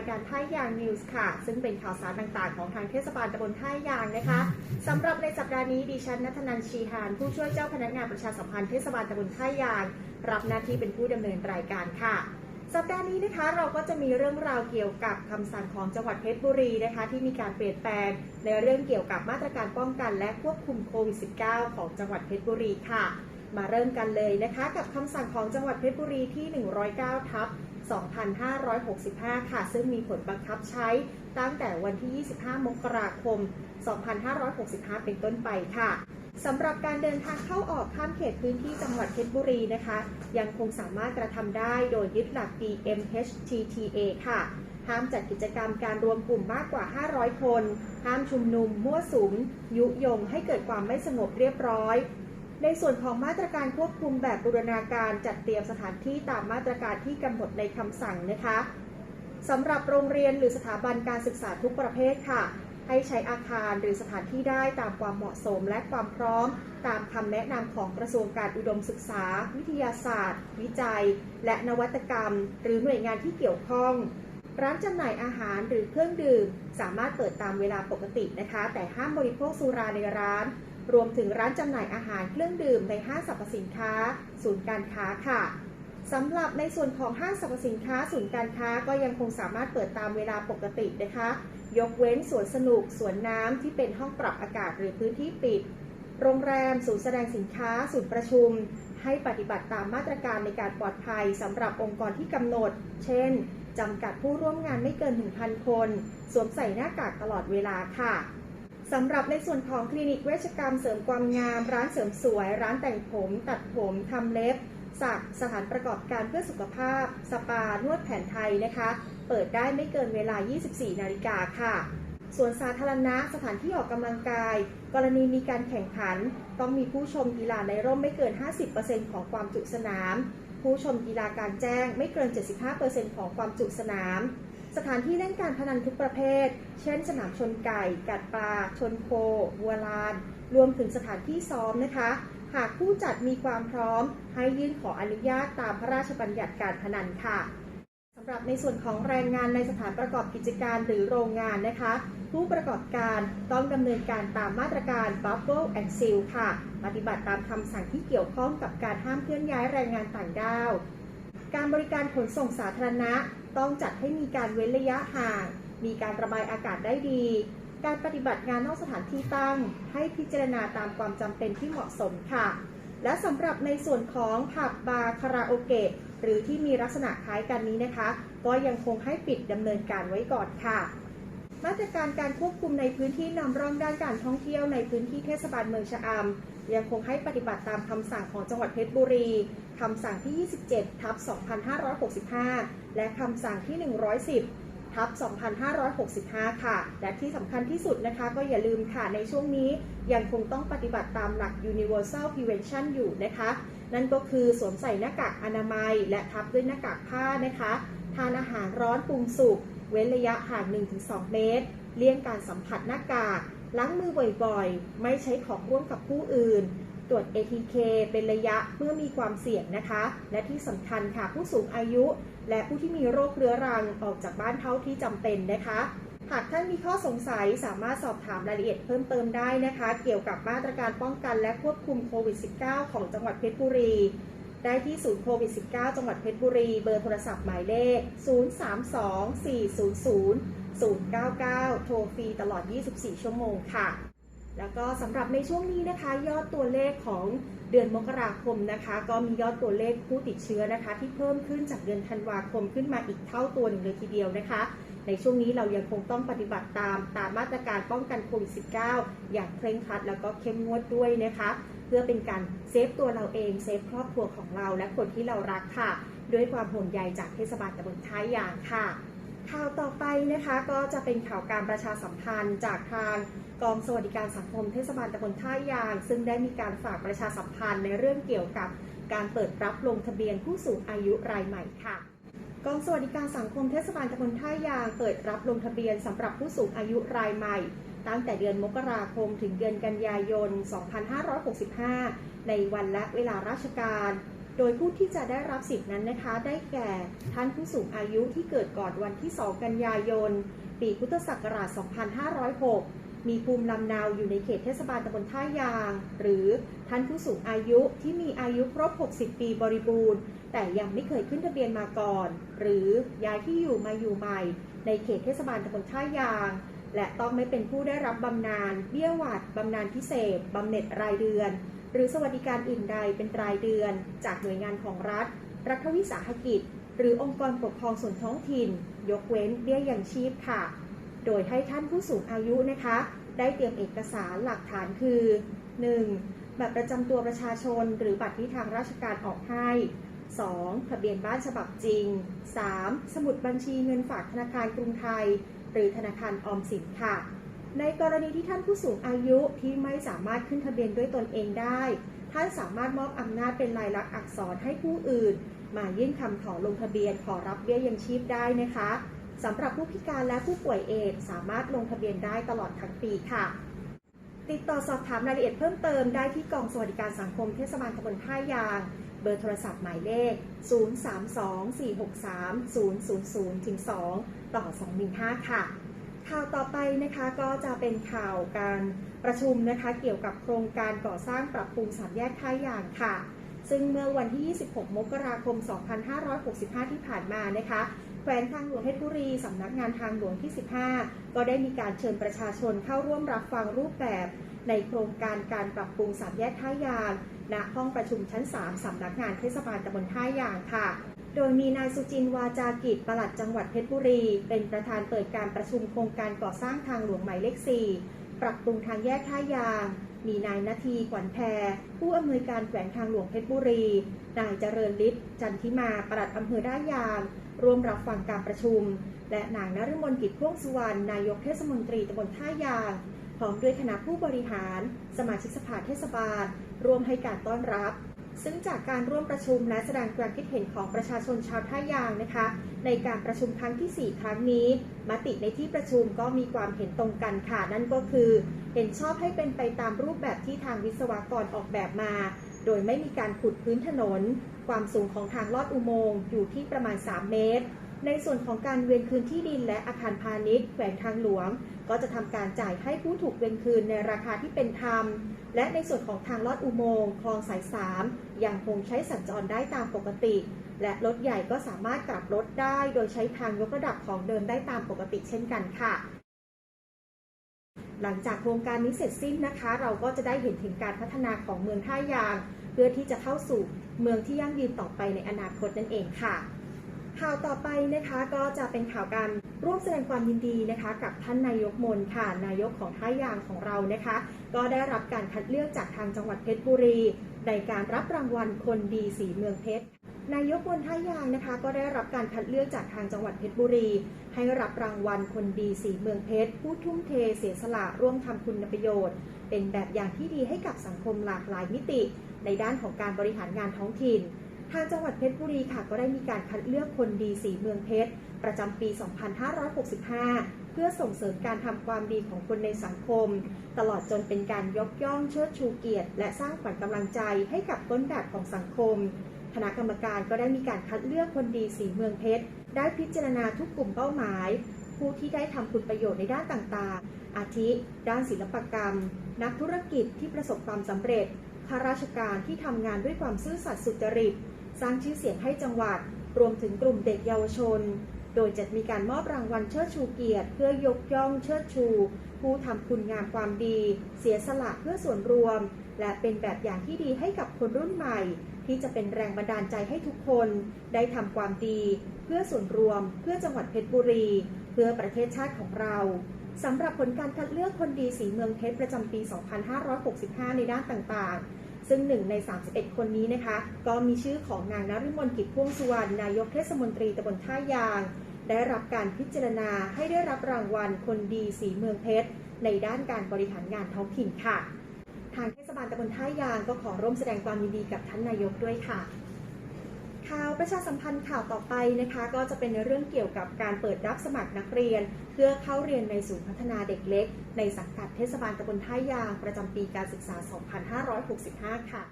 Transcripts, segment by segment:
ายการท่ายางนิวส์ค่ะ ซึ่งเป็นข่าวสารต่างๆ ของทางเทศบาลตำบลท่ายางนะคะสำหรับในสัปดาห์นี้ดิฉันนัทนันชีหาน ผู้ช่วยเจ้าพนักงานประชาสัมพันธ์เทศบาลตำบลท่ายาง รับหน้าที่เป็นผู้ดำเนินรายการค่ะ สัปดาห์นี้นะคะเราก็จะมีเรื่องราวเกี่ยวกับคำสั่งของจังหวัดเพชรบุรีนะคะ ที่มีการเปลี่ยนแปลงในเรื่องเกี่ยวกับมาตรการป้องกันและควบคุมโควิด -19 ของจังหวัดเพชรบุรีค่ะมาเริ่มกันเลยนะคะ กับคำสั่งของจังหวัดเพชรบุรีที่ 109 ทับ 2565 ค่ะ ซึ่งมีผลบังคับใช้ตั้งแต่วันที่ 25 มกราคม 2565 เป็นต้นไปค่ะสำหรับการเดินทางเข้าออกข้ามเขตพื้นที่จังหวัดเพชรบุรีนะคะ ยังคงสามารถกระทำได้โดยยึดหลัก BMHTTA ค่ะห้ามจัดกิจกรรมการรวมกลุ่มมากกว่า 500 คน ห้ามชุมนุม มั่วสุม ยุยงให้เกิดความไม่สงบเรียบร้อย ในส่วนของมาตรการควบคุมแบบบูรณาการจัดเตรียมสถานที่ตามมาตรการที่กำหนดในคำสั่งนะคะสำหรับโรงเรียนหรือสถาบันการศึกษาทุกประเภทค่ะ ให้ใช้อาคารหรือสถานที่ได้ตามความเหมาะสมและความพร้อม ตามคำแนะนำของกระทรวงการอุดมศึกษา วิทยาศาสตร์ วิจัย และนวัตกรรม หรือหน่วยงานที่เกี่ยวข้องร้านจำหน่ายอาหารหรือเครื่องดื่ม สามารถเปิดตามเวลาปกตินะคะ แต่ห้ามบริโภคสุราในร้าน รวมถึงร้านจำหน่ายอาหารเครื่องดื่มในห้างสรรพสินค้า ศูนย์การค้าค่ะสำหรับในส่วนของห้างสรรพสินค้าศูนย์การค้าก็ยังคงสามารถเปิดตามเวลาปกตินะคะ ยกเว้นสวนสนุกสวนน้ำที่เป็นห้องปรับอากาศหรือพื้นที่ปิด โรงแรม ศูนย์แสดงสินค้า ศูนย์ประชุม ให้ปฏิบัติตามมาตรการในการปลอดภัยสำหรับองค์กรที่กำหนด เช่นจำกัดผู้ร่วมงานไม่เกิน 1,000 คน สวมใส่หน้ากากตลอดเวลาค่ะ สำหรับในส่วนของคลินิกเวชกรรมเสริมความงาม ร้านเสริมสวย ร้านแต่งผม ตัดผมทำเล็บสักสถานประกอบการเพื่อสุขภาพ สปานวดแผนไทยนะคะ เปิดได้ไม่เกินเวลา 24 นาฬิกาค่ะส่วนสาธารณะสถานที่ออกกำลังกาย กรณีมีการแข่งขัน ต้องมีผู้ชมกีฬาในร่มไม่เกิน 50%ของความจุสนาม ผู้ชมกีฬากลารแจ้งไม่เกิน 75%ของความจุสนาม สถานที่เล่นการพนันทุกประเภท เช่น สนามชนไก่ กัดปลา ชนโควัวลาน รวมถึงสถานที่ซ้อมนะคะ หากผู้จัดมีความพร้อม ให้ยื่นขออนุญาตตามพระราชบัญญัติการพนันค่ะสำหรับในส่วนของแรงงานในสถานประกอบกิจการหรือโรงงานนะคะ ผู้ประกอบการต้องดำเนินการตามมาตรการ Bubble and Seal ค่ะ ปฏิบัติตามคำสั่งที่เกี่ยวข้องกับการห้ามเคลื่อนย้ายแรงงานต่างด้าว การบริการขนส่งสาธารณะ ต้องจัดให้มีการเว้นระยะห่าง มีการระบายอากาศได้ดี การปฏิบัติงานนอกสถานที่ตั้ง ให้พิจารณาตามความจำเป็นที่เหมาะสมค่ะ และสำหรับในส่วนของผับบาร์คาราโอเกะหรือที่มีลักษณะคล้ายกันนี้นะคะ ก็ยังคงให้ปิดดำเนินการไว้ก่อนค่ะ มาตรการการควบคุมในพื้นที่นำร่องด้านการท่องเที่ยวในพื้นที่เทศบาลเมืองชะอำ ยังคงให้ปฏิบัติตามคำสั่งของจังหวัดเพชรบุรี คำสั่งที่ 27 ทับ 2565 และคำสั่งที่ 110 ทับ 2565 ค่ะ และที่สำคัญที่สุดนะคะก็อย่าลืมค่ะ ในช่วงนี้ยังคงต้องปฏิบัติตามหลัก Universal Prevention อยู่นะคะ นั่นก็คือสวมใส่หน้ากากอนามัย และทับด้วยหน้ากากผ้านะคะ ทานอาหารร้อนปรุงสุก เว้นระยะห่าง 1-2 เมตร เลี่ยงการสัมผัสหน้ากาก ล้างมือบ่อยๆ ไม่ใช้ของร่วมกับผู้อื่น ตรวจ ATK เป็นระยะเมื่อมีความเสี่ยงนะคะ และที่สำคัญค่ะผู้สูงอายุ และผู้ที่มีโรคเรื้อรังออกจากบ้านเท่าที่จำเป็นนะคะหากท่านมีข้อสงสัยสามารถสอบถามรายละเอียดเพิ่มเติมได้นะคะ เกี่ยวกับมาตรการป้องกันและควบคุมโควิด -19 ของจังหวัดเพชรบุรี ได้ที่ศูนย์โควิด -19 จังหวัดเพชรบุรี เบอร์โทรศัพท์หมายเลข 032400 099 โทรฟรีตลอด 24 ชั่วโมงค่ะ แล้วก็สำหรับในช่วงนี้นะคะ ยอดตัวเลขของเดือนมกราคมนะคะ ก็มียอดตัวเลขผู้ติดเชื้อนะคะ ที่เพิ่มขึ้นจากเดือนธันวาคมขึ้นมาอีกเท่าตัวหนึ่งเลยทีเดียวนะคะ ในช่วงนี้เรายังคงต้องปฏิบัติตามตามมาตรการป้องกันโควิด -19 อย่างเคร่งครัด แล้วก็เข้มงวดด้วยนะคะ เพื่อเป็นการเซฟตัวเราเองเซฟครอบครัวของเราและคนที่เรารักค่ะ ด้วยความห่วงใยจากเทศบาลตำบลท้ายยางค่ะ ข่าวต่อไปนะคะก็จะเป็นข่าวการประชาสัมพันธ์จากทางกองสวัสดิการสังคมเทศบาลตำบลท่ายาง ซึ่งได้มีการฝากประชาสัมพันธ์ในเรื่องเกี่ยวกับการเปิดรับลงทะเบียนผู้สูงอายุรายใหม่ค่ะกองสวัสดิการสังคมเทศบาลตำบลท่ายางเปิดรับลงทะเบียนสำหรับผู้สูงอายุรายใหม่ ตั้งแต่เดือนมกราคมถึงเดือนกันยายน 2565 ในวันและเวลาราชการ โดยผู้ที่จะได้รับสิทธินั้นนะคะ ได้แก่ท่านผู้สูงอายุที่เกิดก่อนวันที่ 2 กันยายน ปีพุทธศักราช 2506 มีภูมิลำเนาอยู่ในเขตเทศบาลตำบลท่ายาง หรือท่านผู้สูงอายุที่มีอายุครบ 60 ปีบริบูรณ์ แต่ยังไม่เคยขึ้นทะเบียนมาก่อน หรือย้ายที่อยู่มาอยู่ใหม่ ในเขตเทศบาลตำบลท่ายาง และต้องไม่เป็นผู้ได้รับบำนาญเบี้ยหวัดบำนาญพิเศษบำเหน็จรายเดือน หรือสวัสดิการอื่นใดเป็นรายเดือน จากหน่วยงานของรัฐ รัฐวิสาหกิจ หรือองค์กรปกครองส่วนท้องถิ่น ยกเว้นเบี้ยยังชีพค่ะ โดยให้ท่านผู้สูงอายุนะคะ ได้เตรียมเอกสารหลักฐานคือ 1. บัตรประจำตัวประชาชน หรือบัตรที่ทางราชการออกให้ 2. ทะเบียนบ้านฉบับจริง 3. สมุดบัญชีเงินฝากธนาคารกรุงไทย หรือธนาคารออมสินค่ะ ในกรณีที่ท่านผู้สูงอายุที่ไม่สามารถขึ้นทะเบียนด้วยตนเองได้ ท่านสามารถมอบอำนาจเป็นลายลักษณ์อักษรให้ผู้อื่น มายื่นคำขอลงทะเบียนขอรับเบี้ยยังชีพได้นะคะสำหรับผู้พิการและผู้ป่วยเอดส์สามารถลงทะเบียนได้ตลอดทั้งปีค่ะ ติดต่อสอบถามรายละเอียดเพิ่มเติมได้ที่กองสวัสดิการสังคมเทศบาลตำบลท่ายาง เบอร์โทรศัพท์หมายเลข 032 463 000-2 ต่อ 215 ค่ะ ข่าวต่อไปนะคะก็จะเป็นข่าวการประชุมนะคะเกี่ยวกับโครงการก่อสร้างปรับปรุงสามแยกท่ายางค่ะ ซึ่งเมื่อวันที่ 26 มกราคม 2565 ที่ผ่านมานะคะแขวงทางหลวงเพชรบุรี สำนักงานทางหลวงที่ 15 ก็ได้มีการเชิญประชาชนเข้าร่วมรับฟังรูปแบบ ในโครงการการปรับปรุงสามแยกท่ายางณห้องประชุมชั้น 3 สำนักงานเทศบาลตำบลท่ายางค่ะ โดยมีนายสุจินวาจากิจปลัดจังหวัดเพชรบุรี เป็นประธานเปิดการประชุมโครงการก่อสร้างทางหลวงหมายเลข 4 ปรับปรุงทางแยกท่ายาง มีนายนาทีขวัญแพร ผู้อำนวยการแขวงทางหลวงเพชรบุรี นายเจริญฤทธิ์จันทิมาปลัดอำเภอด้ายาง ร่วมรับฟังการประชุม และนางนฤมลกิจพ่วงสุวรรณนายกเทศมนตรีตำบลท่ายางพร้อมด้วยคณะผู้บริหาร สมาชิกสภาเทศบาล ร่วมให้การต้อนรับ ซึ่งจากการร่วมประชุมและแสดงความคิดเห็นของประชาชนชาวท่ายางนะคะ ในการประชุมครั้งที่ 4 ครั้งนี้มติในที่ประชุมก็มีความเห็นตรงกันค่ะ นั่นก็คือ เห็นชอบให้เป็นไปตามรูปแบบที่ทางวิศวกรออกแบบมา โดยไม่มีการขุดพื้นถนน ความสูงของทางลอดอุโมงค์อยู่ที่ประมาณ 3 เมตร ในส่วนของการเวียนคืนที่ดินและอาคารพาณิชย์แขวงทางหลวง ก็จะทำการจ่ายให้ผู้ถูกเวียนคืนในราคาที่เป็นธรรม และในส่วนของทางลอดอุโมงค์คลองสาย 3 ยังคงใช้สัญจรได้ตามปกติ และรถใหญ่ก็สามารถกลับรถได้ โดยใช้ทางยกระดับของเดิมได้ตามปกติเช่นกันค่ะ หลังจากโครงการนี้เสร็จสิ้นนะคะ เราก็จะได้เห็นถึงการพัฒนาของเมืองท่ายาง เพื่อที่จะเข้าสู่เมืองที่ยั่งยืนต่อไปในอนาคตนั่นเองค่ะ ข่าวต่อไปนะคะก็จะเป็นข่าวการร่วมแสดงความยินดีนะคะ กับท่านนายกมนค่ะนายกของท่ายางของเรานะคะ ก็ได้รับการคัดเลือกจากทางจังหวัดเพชรบุรี ในการรับรางวัลคนดีสีเมืองเพชรนายกมนท่ายางนะคะ ก็ได้รับการคัดเลือกจากทางจังหวัดเพชรบุรี ให้รับรางวัลคนดีสีเมืองเพชรผู้ทุ่มเทเสียสละร่วมทำคุณประโยชน์ เป็นแบบอย่างที่ดีให้กับสังคมหลากหลายมิติ ในด้านของการบริหารงานท้องถิ่น ทางจังหวัดเพชรบุรีค่ะก็ได้มีการคัดเลือกคนดีสีเมืองเพชร ประจำปี 2565 เพื่อส่งเสริมการทำความดีของคนในสังคม ตลอดจนเป็นการยกย่องเชิดชูเกียรติ และสร้างขวัญกำลังใจให้กับต้นแบบของสังคม คณะกรรมการก็ได้มีการคัดเลือกคนดีสีเมืองเพชร ได้พิจารณาทุกกลุ่มเป้าหมาย ผู้ที่ได้ทำคุณประโยชน์ในด้านต่างๆ อาทิ ด้านศิลปกรรม นักธุรกิจที่ประสบความสำเร็จข้าราชการที่ทำงานด้วยความซื่อสัตย์สุจริต สร้างชื่อเสียงให้จังหวัด รวมถึงกลุ่มเด็กเยาวชน โดยจะมีการมอบรางวัลเชิดชูเกียรติ เพื่อยกย่องเชิดชู ผู้ทำคุณงามความดี เสียสละเพื่อส่วนรวม และเป็นแบบอย่างที่ดีให้กับคนรุ่นใหม่ ที่จะเป็นแรงบันดาลใจให้ทุกคน ได้ทำความดี เพื่อส่วนรวม เพื่อจังหวัดเพชรบุรี เพื่อประเทศชาติของเราสำหรับผลการคัดเลือกคนดีสีเมืองเพชรประจำปี 2565 ในด้านต่างๆ ซึ่งหนึ่งใน 31 คนนี้นะคะ ก็มีชื่อของนางนฤมลกิจพ่วงสุวรรณนายกเทศมนตรีตำบลท่ายาง ได้รับการพิจารณาให้ได้รับรางวัลคนดีสีเมืองเพชร ในด้านการบริหารงานท้องถิ่นค่ะ ทางเทศบาลตำบลท่ายางก็ขอร่วมแสดงความยินดีกับท่านนายกด้วยค่ะ ข่าวประชาสัมพันธ์ข่าวต่อไปนะคะ ก็จะเป็นในเรื่องเกี่ยวกับการเปิดรับสมัครนักเรียน เพื่อเข้าเรียนในศูนย์พัฒนาเด็กเล็ก ในสังกัดเทศบาลตำบลท่ายาง ประจำปีการศึกษา 2565 ค่ะ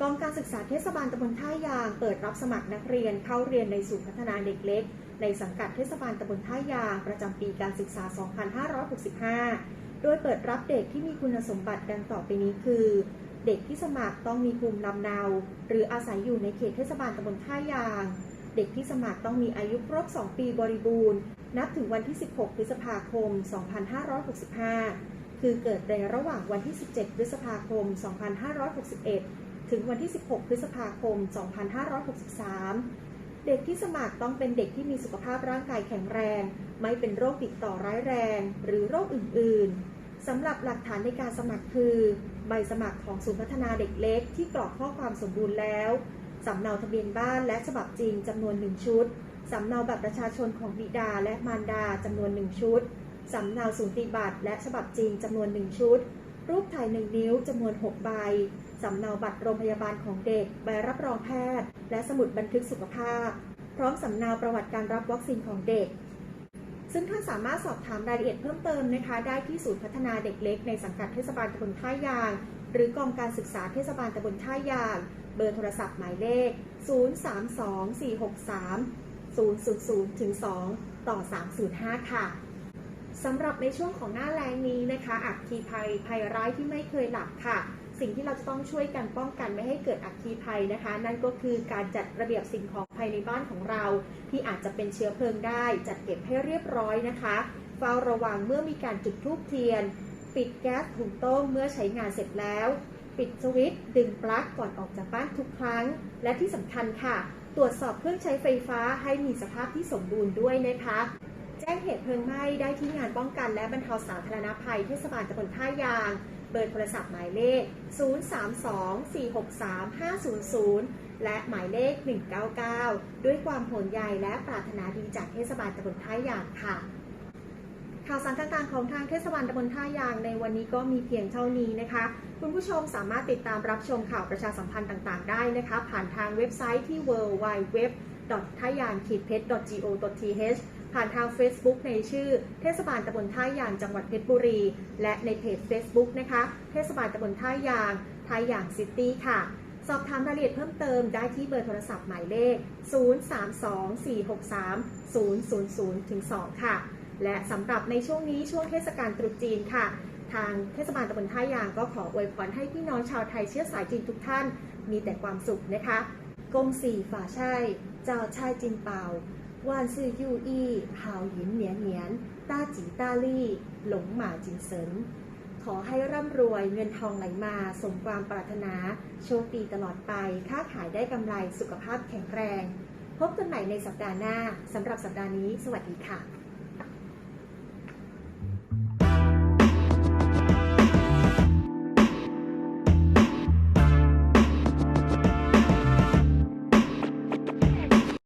กองการศึกษาเทศบาลตำบลท่ายาง เปิดรับสมัครนักเรียนเข้าเรียนในศูนย์พัฒนาเด็กเล็ก ในสังกัดเทศบาลตำบลท่ายาง ประจำปีการศึกษา 2565 โดยเปิดรับเด็กที่มีคุณสมบัติดังต่อไปนี้คือ เด็กที่สมัครต้องมีภูมิลำเนา หรืออาศัยอยู่ในเขตเทศบาลตำบลท่ายาง เด็กที่สมัครต้องมีอายุครบ 2 ปีบริบูรณ์ นับถึงวันที่ 16 พฤษภาคม 2565 คือเกิดในระหว่างวันที่ 17 พฤษภาคม 2561 ถึงวันที่ 16 พฤษภาคม 2563 เด็กที่สมัครต้องเป็นเด็กที่มีสุขภาพร่างกายแข็งแรง ไม่เป็นโรคติดต่อร้ายแรง หรือโรคอื่น ๆสำหรับหลักฐานในการสมัครคือ ใบสมัครของศูนย์พัฒนาเด็กเล็ก ที่กรอกข้อความสมบูรณ์แล้ว สำเนาทะเบียนบ้านและฉบับจริงจำนวนหนึ่งชุด สำเนาบัตรประชาชนของบิดาและมารดาจำนวนหนึ่งชุด สำเนาสูติบัตรและฉบับจริงจำนวนหนึ่งชุด รูปถ่ายหนึ่งนิ้วจำนวน 6 ใบ สำเนาบัตรโรงพยาบาลของเด็ก ใบรับรองแพทย์ และสมุดบันทึกสุขภาพ พร้อมสำเนาประวัติการรับวัคซีนของเด็ก ซึ่งท่านสามารถสอบถามรายละเอียดเพิ่มเติมนะคะ ได้ที่ศูนย์พัฒนาเด็กเล็กในสังกัดเทศบาลตำบลท่ายาง หรือกองการศึกษาเทศบาลตำบลท่ายาง เบอร์โทรศัพท์หมายเลข 032-463-000ถึง2ต่อ 305 ค่ะสำหรับในช่วงของหน้าแล้งนี้นะคะอัคคีภัยภัยร้ายที่ไม่เคยหลับค่ะ สิ่งที่เราจะต้องช่วยกันป้องกันไม่ให้เกิดอัคคีภัยนะคะ นั่นก็คือการจัดระเบียบสิ่งของภายในบ้านของเรา ที่อาจจะเป็นเชื้อเพลิงได้ จัดเก็บให้เรียบร้อยนะคะเฝ้าระวังเมื่อมีการจุดธูปเทียน ปิดแก๊สถุงต้มเมื่อใช้งานเสร็จแล้ว ปิดสวิตช์ดึงปลั๊กก่อนออกจากบ้านทุกครั้ง และที่สำคัญค่ะ ตรวจสอบเครื่องใช้ไฟฟ้าให้มีสภาพที่สมบูรณ์ด้วยนะคะแจ้งเหตุเพลิงไหม้ได้ที่งานป้องกันและบรรเทาสาธารณภัยเทศบาลตำบลท่ายาง บอร์โทรศัพท์หมายเลข 032-463-500 และหมายเลข 199 ด้วยความห่วงใยและปรารถนาดีจากเทศบาลตำบลท่ายางค่ะข่าวสารต่างๆของทางเทศบาลตำบลท่ายางในวันนี้ก็มีเพียงเท่านี้นะคะ คุณผู้ชมสามารถติดตามรับชมข่าวประชาสัมพันธ์ต่างๆ ได้นะคะ ผ่านทางเว็บไซต์ที่ www. ท่ายางขีดเพชร .go.th ผ่านทาง Facebook ในชื่อเทศบาลตำบลท่ายางจังหวัดเพชรบุรี และในเพจ Facebook นะคะ เทศบาลตำบลท่ายางท่ายางซิตี้ค่ะ สอบถามรายละเอียดเพิ่มเติมได้ที่เบอร์โทรศัพท์หมายเลข 032-463-000ถึง2ค่ะ และสำหรับในช่วงนี้ช่วงเทศกาลตรุษจีนค่ะทางเทศบาลตำบลท่ายางก็ขออวยพรให้พี่น้องชาวไทยเชื้อสายจีนทุกท่าน มีแต่ความสุขนะคะ กงสี่ฝาช่เจ้าชายจินเปา ว่านซื่อยู่อี้หาวหยินเนียนเนียนตาจีตาลี่หลงหมาจิงเซินขอให้ร่ำรวยเงินทองไหลมาสมความปรารถนา โชคดีตลอดไป ค้าขายได้กำไรสุขภาพแข็งแรง พบกันใหม่ในสัปดาห์หน้าสำหรับสัปดาห์นี้ สวัสดีค่ะ